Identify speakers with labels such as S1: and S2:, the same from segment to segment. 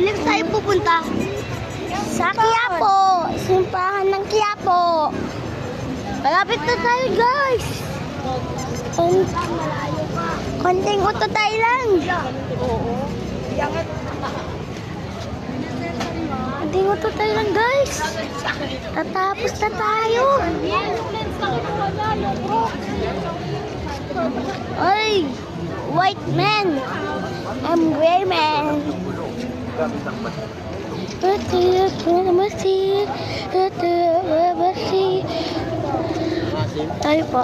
S1: Saan tayo pupunta? Sa Quiapo. Simbahan ng Quiapo. Malapit na tayo, guys. Kon konting uto tayo lang. Konting uto tayo lang, guys. Tatapos na tayo. Ay! White man! I'm gray man! Tayo po.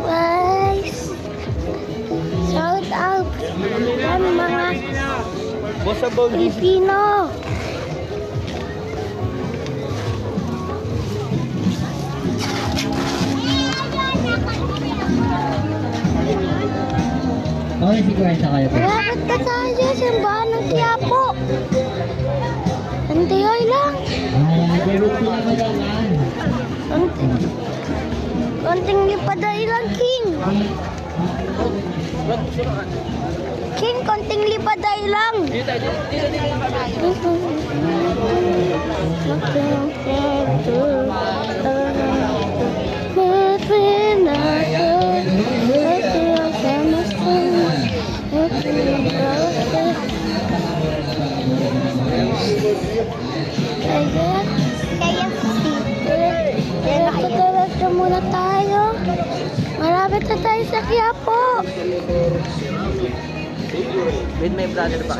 S1: Guys? Shout out sa mga Pilipino.
S2: Okay, si Kwenta kayo po.
S1: Malapit na tayo sa simbahan ng Quiapo. Antiyoy lang. Konting, konting lipaday lang, King. King, konting lipaday lang. Kaya, kaya, kaya patulog na muna tayo. Malapit na tayo sa Quiapo.
S3: With my brother pa.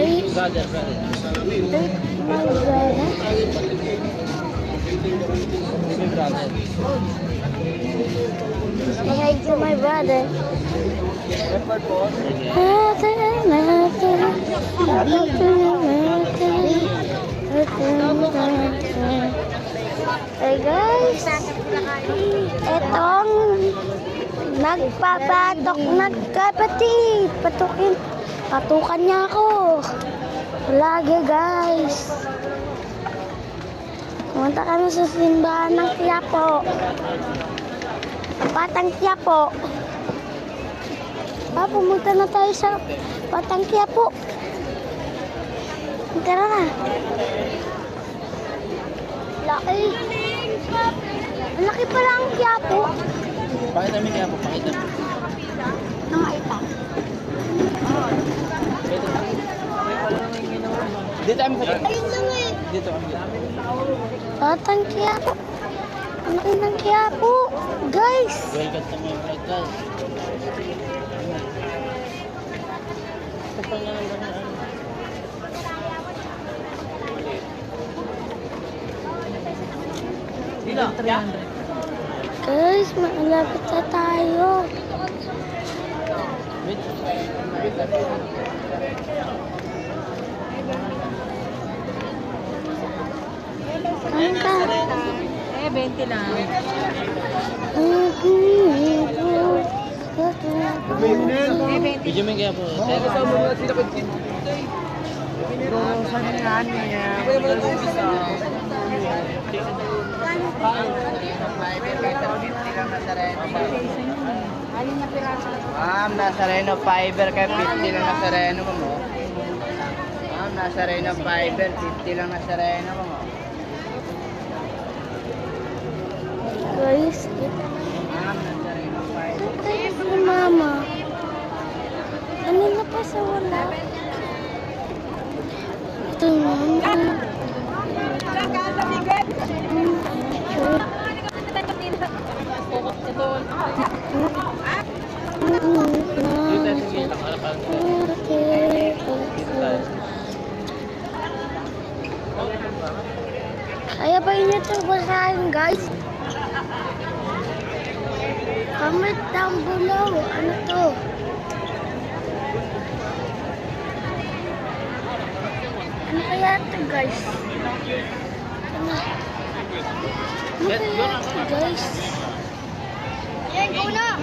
S1: Ay,
S3: Brother, brother.
S1: ay, my brother.
S3: With my brother.
S1: To my brother. Hey guys, etong nagpapatok nagkapatid. Patukin, patukan niya ako. Lagi guys. Pumunta kami sa simbahan ng Quiapo. Patang Quiapo. Ah, pumunta na tayo sa Patang Quiapo. Tara na. Laki. Ang laki pala ang Quiapo.
S3: Pakita mo niya po, pakita mo.
S1: Na maita.
S3: Dito kami sa
S1: Ayun lang eh.
S3: Dito kami.
S1: Patang Quiapo. Ang laki ng Quiapo. Guys.
S3: Welcome to my vlog guys. Kapag nga lang ganun. Dito, 300.
S1: Guys, malapit na tayo.
S3: Wait.
S1: Ano ka?
S4: Eh, 20 lang. Eh, 20.
S3: Video mo kaya po. Kaya kasama mo na sila
S4: Alin na piraso?
S5: Ma'am, Nazareno Fiber kay 50 lang Nazareno ko mo. Ma'am, Nazareno Fiber 50 lang Nazareno ko mo.
S1: Guys,
S5: Ma'am, Nazareno Fiber.
S1: tayo si Mama. Ano na pa sa wala? Ito Mama.
S3: Dito sa gilid. Harapan.
S1: Ba yun ito basahin guys? Comment down below. Ano to? Ano kaya ito guys? Ano? Ano kaya ito guys? Yan, go na!